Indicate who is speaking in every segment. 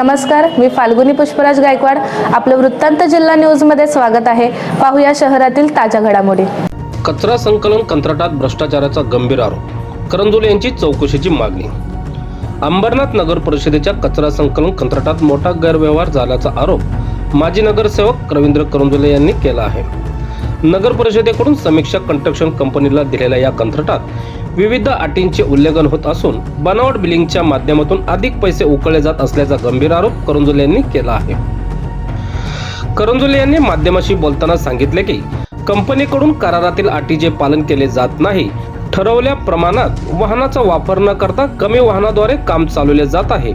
Speaker 1: नमस्कार मी फाल्गुनी पुष्पराज गायकवाड. आपलं वृत्तांत जिल्हा न्यूजमध्ये स्वागत आहे. पाहूया शहरातील ताज्या घडामोडी.
Speaker 2: कचरा संकलन कंत्राटात भ्रष्टाचाराचा गंभीर आरोप. करंदोले यांची चौकशीची मागणी. अंबरनाथ नगर परिषदेच्या कचरा संकलन कंत्राटात मोठा गैरव्यवहार झाल्याचा आरोप माजी नगरसेवक रवींद्र करंदोले यांनी केला आहे. नगर परिषदेकडून समीक्षा कंस्ट्रक्शन कंपनीला दिलेल्या या कंत्राटात विविध अटींचे उल्लंघन होत असून बनावट बिलिंगच्या माध्यमातून अधिक पैसे उकळले जात असल्याचा गंभीर आरोप करंजुले यांनी केला आहे. करंजुले यांनी माध्यमाशी बोलताना सांगितले की कंपनीकडून करारातील अटीचे पालन केले जात नाही ठरवल्या प्रमाणात वाहनाचा वापर न करता कमी वाहनाद्वारे काम चालवले जात आहे.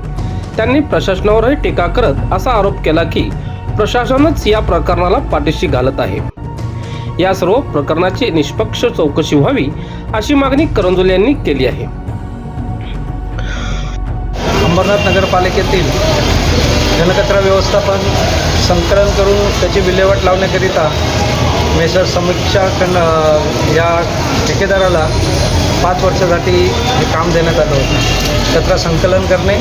Speaker 2: त्यांनी प्रशासनावरही टीका करत असा आरोप केला की प्रशासनच या प्रकरणाला पाठीशी घालत आहे. या सर्व प्रकरणाची निष्पक्ष चौकशी व्हावी अशी मागणी करंजोले यांनी केली आहे.
Speaker 3: अंबरनाथ नगरपालिकेतील घनकचरा व्यवस्थापन संकलन करून त्याची विल्हेवाट लावण्याकरिता मेसर समीक्षा खंड या ठेकेदाराला पाच वर्षासाठी हे काम देण्यात आलं होतं. कचरा संकलन करणे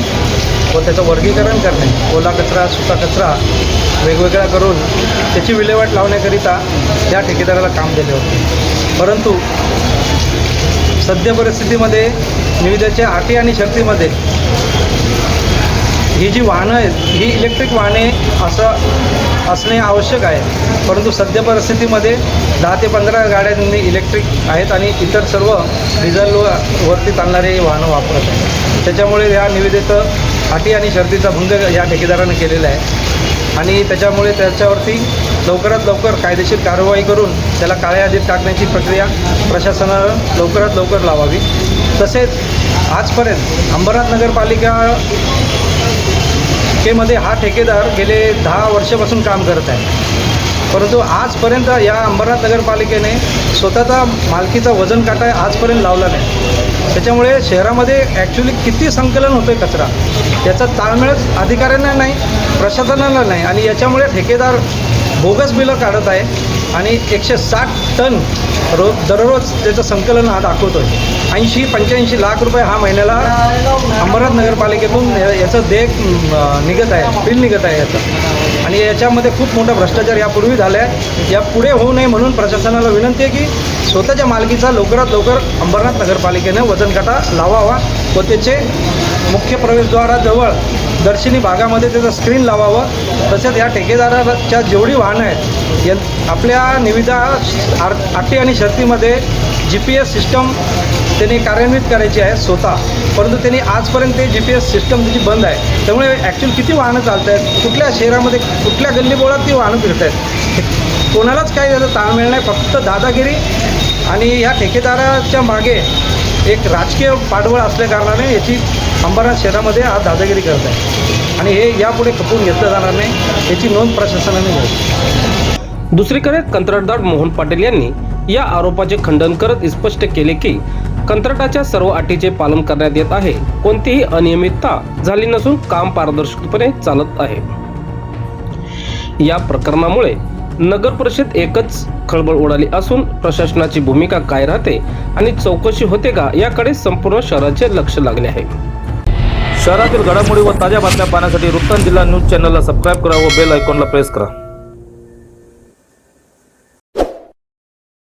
Speaker 3: व त्याचं वर्गीकरण करणे ओला कचरा सुका कचरा वेगवेगळा करून त्याची विल्हेवाट लावण्याकरिता या ठेकेदाराला काम दिले होते. परंतु सद्य परिस्थितीमध्ये निविदेच्या अटी आणि शर्तीमध्ये ही जी वाहनं आहेत ही इलेक्ट्रिक वाहने असं असणे आवश्यक आहे. परंतु सद्य परिस्थितीमध्ये दहा ते पंधरा गाड्यांनी इलेक्ट्रिक आहेत आणि इतर सर्व डिझेलवरती वरती चालणारे वाहनं वापरत आहेत. त्याच्यामुळे या निविदेचं अटी आणि शर्तीचा भंग या ठेकेदारानं केलेला आहे. आणि त्याच्यामुळे त्याच्यावरती लवकरात लवकर कायदेशीर कारवाई करून त्याला काळ्या यादीत टाकण्याची प्रक्रिया प्रशासनानं लवकरात लवकर लावावी. तसेच आजपर्यंत अंबरनाथ नगरपालिका केमध्ये हा ठेकेदार गेले दहा वर्षापासून काम करत आहे. परंतु आजपर्यंत या अंबरनाथ नगरपालिकेने स्वतःचा मालकीचा वजन काटा आजपर्यंत लावला नाही. त्याच्यामुळे शहरामध्ये ॲक्च्युली किती संकलन होतं आहे कचरा याचा ताळमेळच अधिकाऱ्यांना नाही प्रशासनाला नाही आणि याच्यामुळे ठेकेदार बोगस बिलं काढत आहे आणि एकशे साठ टन रोज दररोज त्याचं संकलन हा दाखवतो आहे ऐंशी पंच्याऐंशी लाख रुपये हा महिन्याला अंबरनाथ नगरपालिकेतून याचं देख निघत आहे बिल निघत आहे याचं. आणि याच्यामध्ये खूप मोठा भ्रष्टाचार यापूर्वी झाला आहे या पुढे होऊ नये म्हणून प्रशासनाला विनंती आहे की स्वतःच्या मालकीचा लवकरात लवकर अंबरनाथ नगरपालिकेनं वजनकाटा लावावा. व त्याचे मुख्य प्रवेशद्वाराजवळ दर्शनी भागामध्ये त्याचं स्क्रीन लावावं. तसेच या ठेकेदाराच्या जेवढी वाहनं आहेत या आपल्या निविदा आर अटी आणि शर्तीमध्ये जी पी एस सिस्टम त्यांनी कार्यान्वित करायची आहे स्वतः. परंतु त्यांनी आजपर्यंत ते जी पी एस सिस्टम त्याची बंद आहे. त्यामुळे ॲक्च्युअली किती वाहनं चालत आहेत कुठल्या शहरामध्ये कुठल्या गल्लीबोळात ती वाहनं फिरत आहेत कोणालाच काही त्याचा ताळमेळ नाही. फक्त दादागिरी आणि ह्या ठेकेदाराच्या मागे एक राजकीय पाठबळ असल्या कारणाने याची अंबरनाथ शहरामध्ये आज दादागिरी करत आहे आणि हे यापुढे खपून घेतलं जाणार नाही याची नोंद प्रशासनाने घ्यावी.
Speaker 2: दुसरीकडे कंत्राटदार मोहन पाटील यांनी या आरोपाचे खंडन करत स्पष्ट केले की कंत्राटाच्या सर्व अटीचे पालन करण्यात येत आहे. कोणतीही अनियमितता झाली नसून काम पारदर्शकपणे चालत आहे. या प्रकरणामुळे नगर परिषद एकच खळबळ उडाली असून प्रशासनाची भूमिका काय राहते आणि चौकशी होते का याकडे संपूर्ण शहराचे लक्ष लागले आहे.
Speaker 4: शहरातील घडामोडी व ताज्या बातम्या पाहण्यासाठी वृत्तांत जिल्हा न्यूज चॅनलला सबस्क्राईब करा व बेल आयकॉनला प्रेस करा.